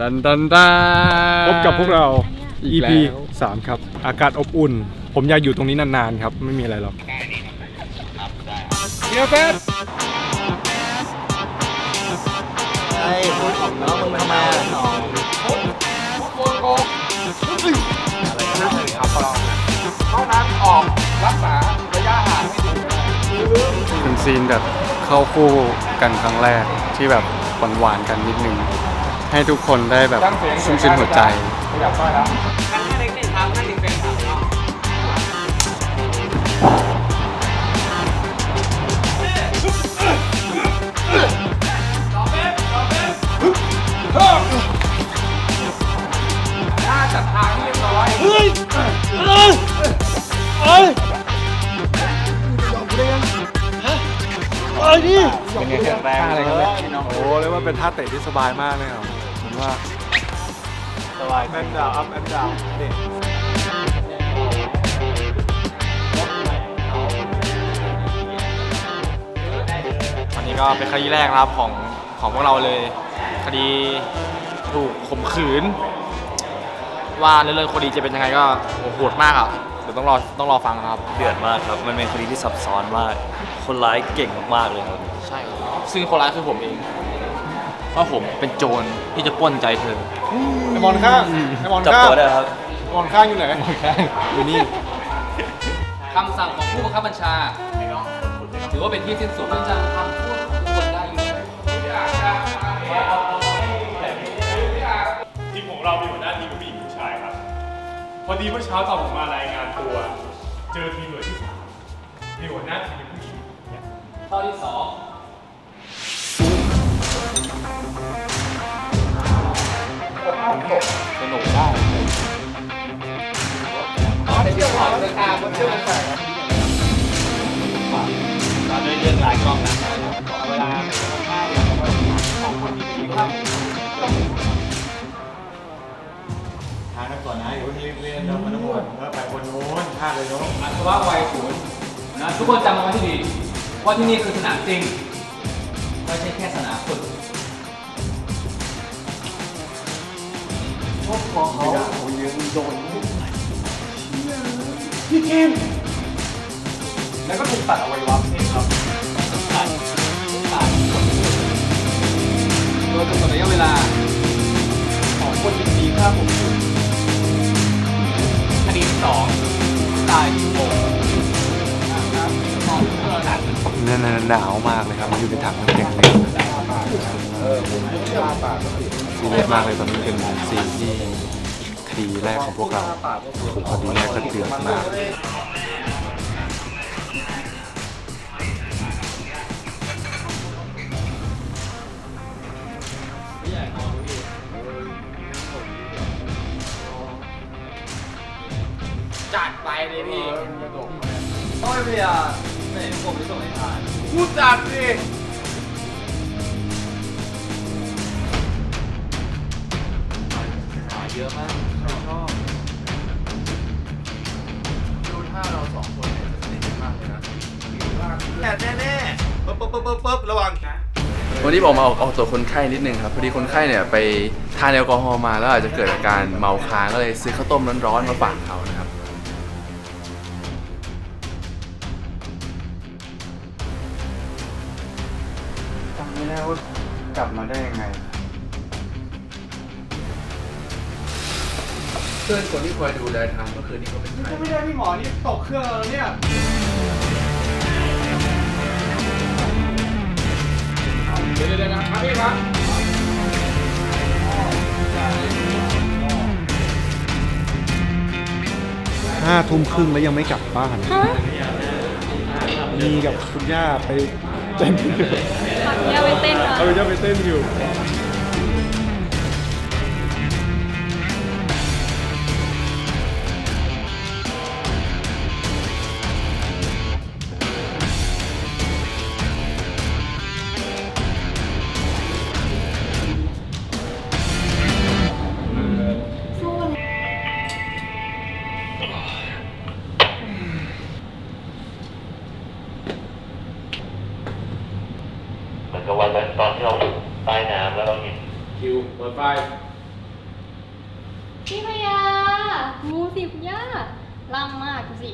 ดันดันดันพบกับพวกเรา อีก EP แล้ว3ครับ อากาศอบอุ่น ผมอยากอยู่ตรงนี้นานๆครับ ไม่มีอะไรหรอกเดี๋ยวแป๊บไอ้พูดของน้องมึงทำไมอะน้องเท่านั้นออกรักษาระยะห่างให้ดีเป็นซีนแบบเข้าคู่กันครั้งแรกที่แบบหวานๆกันนิดนึง ให้ทุกคนได้แบบชุ่มชื้นหัวใจ เป็นไงแข็งแรงอะไรกันเนี่ยโอ้เรียกว่าเป็นท่าเตะที่สบายมากเลยครับ มว่าสบายแอนดาวอัพแอนดาวนี่วันนี้ก็เป็นคดีแรกนะครับของของพวกเราเลย คดีถูกข่มขืน ว่าเรื่องคดีจะเป็นยังไงก็โหโหดมากอะเดี๋ยวต้องรอต้องรอฟังนะครับ เดือดมากครับ มันเป็นคดีที่ซับซ้อนมาก คนร้ายเก่งมากๆเลยครับ ใช่ครับซึ่งคนร้ายคือผมเอง ว่าผมเป็นโจรที่จะปล้นใจเธอไอมอนข้างไอมอนจับข้างตัวได้ครับไอมอนข้างอยู่ไหนอยู่นี่คำสั่งของผู้บังคับบัญชา ถือว่าเป็นที่สิ้นสุดที่จะทำพูดของทุกคนได้อยู่ทีมของเรามีหัวหน้าทีมเป็นผู้หญิงผู้ชายครับ พอดีเมื่อเช้าตอนผมมารายงานตัว เจอทีมหน่วยที่สามมีหัวหน้าทีมเป็นผู้หญิงข้อที่สอง สนุกได้อ๋อในเรื่องของราคาบนเรื่องของเราด้วยเรื่องหลายกล้องนะเวลาของคนที่มีภาพทางนักก่อนนะอย่าเพิ่งรีบเรียนเรามาทั้งหมดแล้วไปคนโน้นพลาดเลยเนาะอัศวะวัยศูนย์นะทุกคนจำเอาไว้ที่ดีว่าที่นี่คือสนามจริงไม่ใช่แค่สนามฝึก พอเขาเขายงโดนพี่กิมแล้วก็ถูกตัดเอาไว้วัะเพศครับตัดตัดโดยกำหนดระยะเวลาของคนที่นปีค่าผมคดีสองตายที่หกหนาวมากเลยครับ มันอยู่ในถังน้ำแข็งเลยเออผมจะลาปากก็ติ ซีเรียสมากเลยตอนนี้เป็นซีนที่คดีแรกของพวกเราถูกคดีแรกก็เดือดมาก เยอะมากชอบดูถ้าเราสองคนเนี่ยจะสนิทกันมากเลยนะวันนี้ผมมาออกออกตัวคนไข้นิดนึงครับพอดีคนไข้เนี่ยไปทานแอลกอฮอล์มาแล้วอาจจะเกิดอาการเมาค้างก็เลยซื้อข้าวต้มร้อนๆมาฝากเขานะ เพื่อนคนที่คอยดูแลทางเมื่อคืนนี้เขาเป็นใครไม่ได้พี่หมอนี่ตกเครื่องแล้วเนี่ย เดี๋ยวเดี๋ยวนะครับพี่ครับ ห้าทุ่มครึ่งแล้วยังไม่กลับบ้าน มีกับคุณย่าไปเต้นอยู่อย่าไปเต้นเหรอ เอาคุณย่าไปเต้นอยู่ ตอนที่เราใต้น้ำแล้วเราเห็นคิวเปิดไฟพี่พยางูสิคุณย่าล่ำมากสิ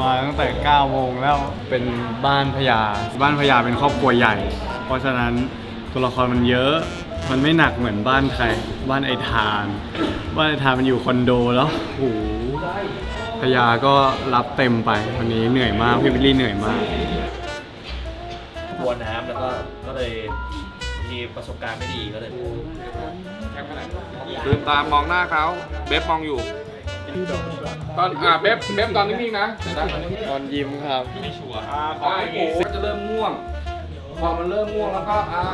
มาตั้งแต่9โมงแล้วเป็นบ้านพญาบ้านพญาเป็นครอบครัวใหญ่ เพราะฉะนั้นตัวละครมันเยอะ มันไม่หนักเหมือนบ้านใคร บ้านไอทาน บ้านไอทานมันอยู่คอนโดแล้วโอ้โหพญาก็รับเต็มไปวันนี้เหนื่อยมากพี่วิลลี่เหนื่อยมาก กลัวน้ำแล้วก็ก็เลยมีประสบการณ์ไม่ดีก็เลยลืมตามมองหน้าเขาเบฟมองอยู่ ตอนอ่าเบฟเบฟตอนนิ่งๆนะเดี๋ยวนะตอนยิ้มครับได้ก็จะเริ่มง่วง พอมันเริ่มง่วงแล้วก็อ่า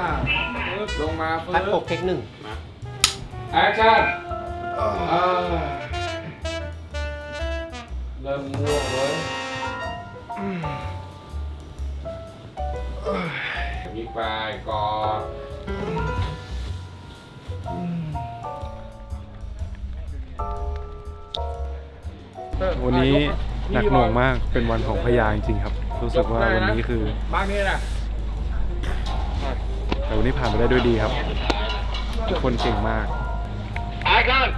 ปึ๊บลงมาปึ๊บพัดปกเทคหนึ่งแอคชั่นอ่าเริ่มง่วงเลย มีไปก่อนวันนี้หนักหน่วงมากเป็นวันของพญาจริงๆครับ รู้สึกว่าวันนี้คือบ้านนี้นะแต่วันนี้ผ่านไปได้ด้วยดีครับ ทุกคนเก่งมากแอคชั่น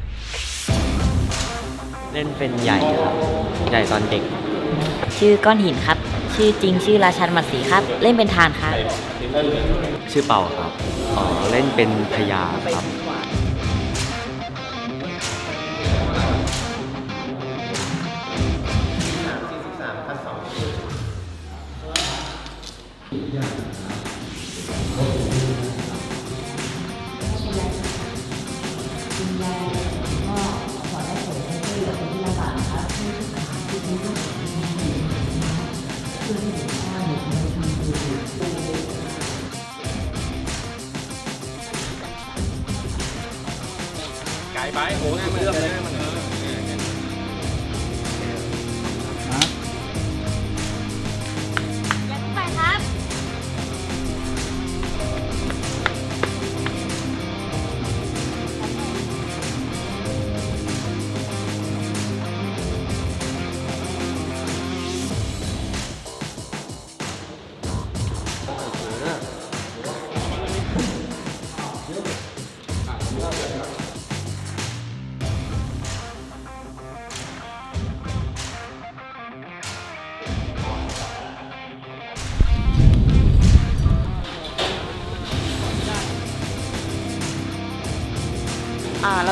เล่นเป็นใหญ่ครับใหญ่ตอนเด็ก ชื่อก้อนหินครับ ชื่อจริงชื่อราชันหมัดสีครับ เล่นเป็นทานครับ ชื่อเป่าครับอ๋อเล่นเป็นพญาครับ โอ้ยไม่เลือกเลย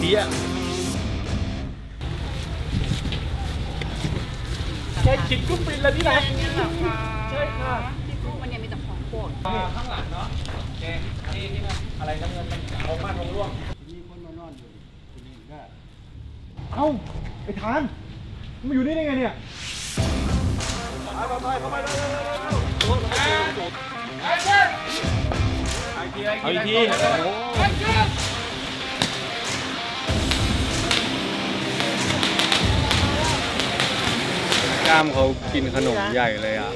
เดียแค่คิดก็ฟินแล้วนี่นะใช่ค่ะมันยังมีแต่ของโปรดข้างหลังเนาะโอเคนี่นี่นะอะไรน้ำเงินมันทองมากทองร่วงเอ้าไอ้ทานมันมาอยู่นี่ได้ไงเนี่ยเอาอีกที กล้ามเขากินขนมใหญ่เลยอะ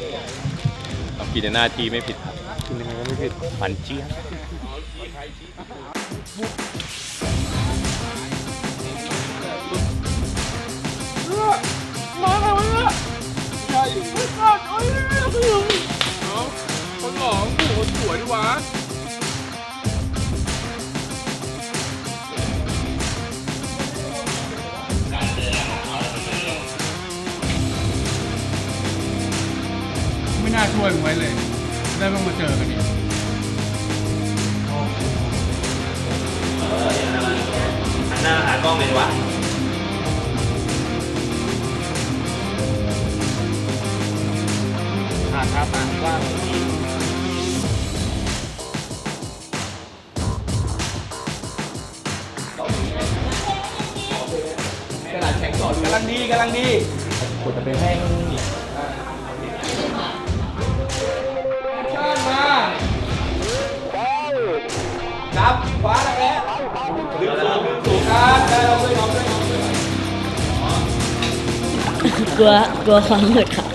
เรากินในหน้าที่ไม่ผิดครับกินยังไงก็ไม่ผิดมันเจี๊ยบคนหลองโอ้โหสวยดีวะ ช่วยมึงไว้เลย ได้ต้องมาเจอกันอีกอันหน้าหากล้องเลยวะอ่าครับอะว่างอีกำลังดีกำลังดีกดจะไปแห้ง กลัวกลัวความมืดค่ะ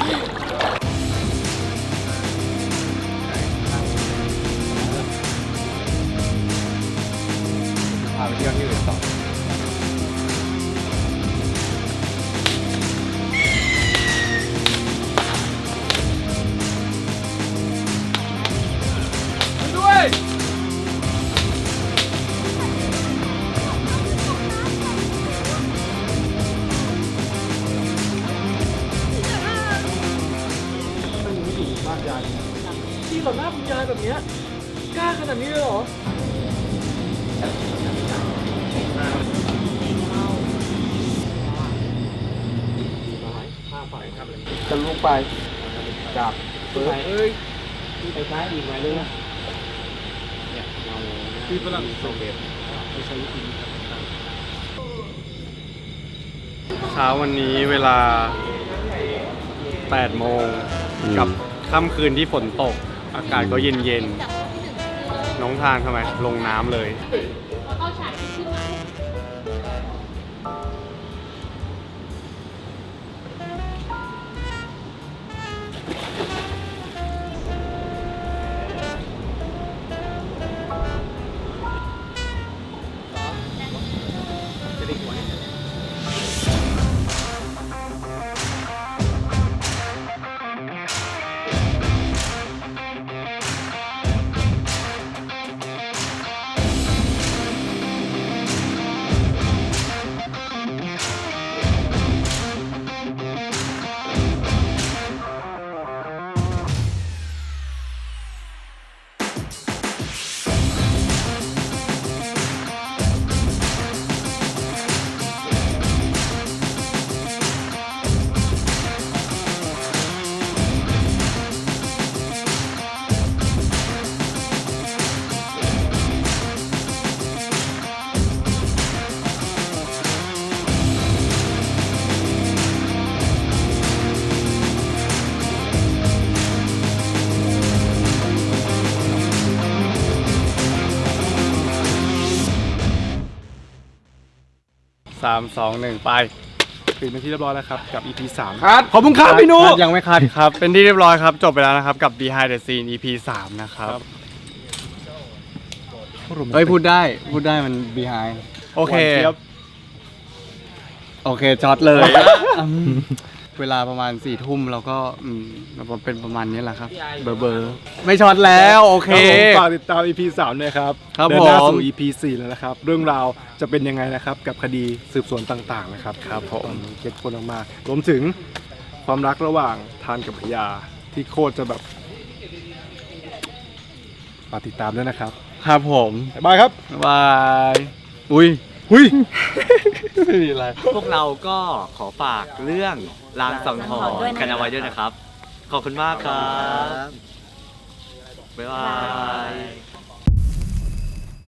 จะลุกไปจับเปิดเอ้ยไปซ้ายอีกไหมเลยนะที่ฝรั่งเศสเช้าวันนี้เวลา 8 โมง กับค่ำคืนที่ฝนตก อากาศก็เย็นเย็นๆน้องทานทำไม ลงน้ำเลยามสองหนึ่งไปปิดเป็นที่เรียบร้อยแล้วครับ กับ EP 3ครับขอบคุณครับพี่นุคัดยังไม่คัดครับ เป็นที่เรียบร้อยครับ จบไปแล้วนะครับ กับ Behind the Scene EP 3 นะครับ เฮ้ยพูดได้พูดได้มัน Behind โอเคหวานจี๊ยบโอเคช็อตเลยอืม เวลาประมาณสี่ทุ่มเราก็อืมเป็นประมาณนี้แหละครับ เบอร์เบอร์ไม่ช็อตแล้วโอเค ครับผมฝากติดตาม EP 3ด้วยครับครับเดินหน้าผม สู่ EP 4แล้วนะครับ เรื่องราวจะเป็นยังไงนะครับ กับคดีสืบสวนต่างๆนะครับครับผม เก็ตคนมากๆรวมถึงความรักระหว่างทานกับพยาที่โคตรจะแบบฝากติดตามด้วยนะครับครับผม บ๊ายบายครับบาย อุ้ย อุ้ยไม่มีอะไร พวกเราก็ขอฝากเรื่องลางสังหรณ์กันเอาไว้ด้วยนะครับ ขอบคุณมากครับ บ๊ายบาย